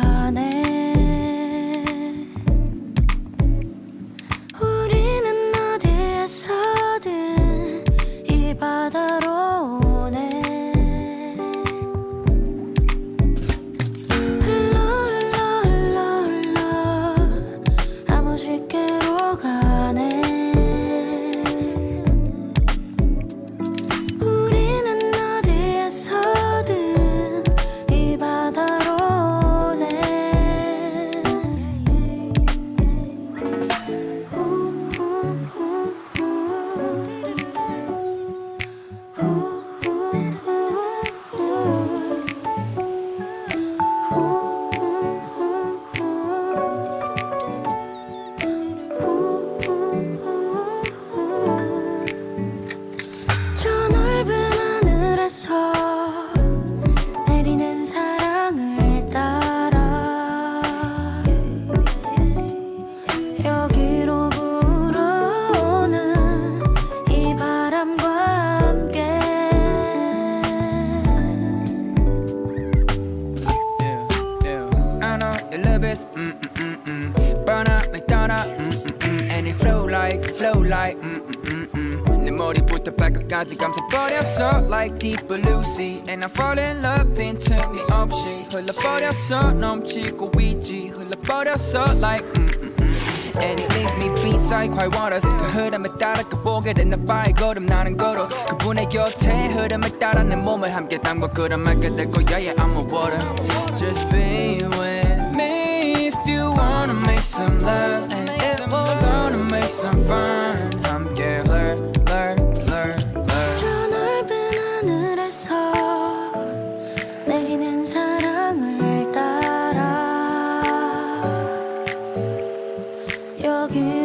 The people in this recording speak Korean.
안에 우리는 어디에서든 이 바다로 오네. 흘러 흘러 흘러 흘러. 아무 시께로 가네. you nervous. Mm mm mm mm. Burn Mmm, McDonough. Mm mm mm. And it flow like, flow like. Mm mm mm mm. 내 머리부터 발끝까지 감싸버렸어 like deep blue And I fall in love 빈틈이 없이 흘러버렸어 넘치고 있지 흘러버렸어 like. Mm -mm. And it leaves me beside quite waters 그 흐름에 따라 그 보게 된나 바의 걸음 나는 걸어 그분의 곁에 흐름에 따라 내 몸을 함께 담궈 끌어막게 될 거야 yeah I'm a water Just be make some fun 함께 learn, learn, learn, learn 저 넓은 하늘에서 내리는 사랑을 따라 여기로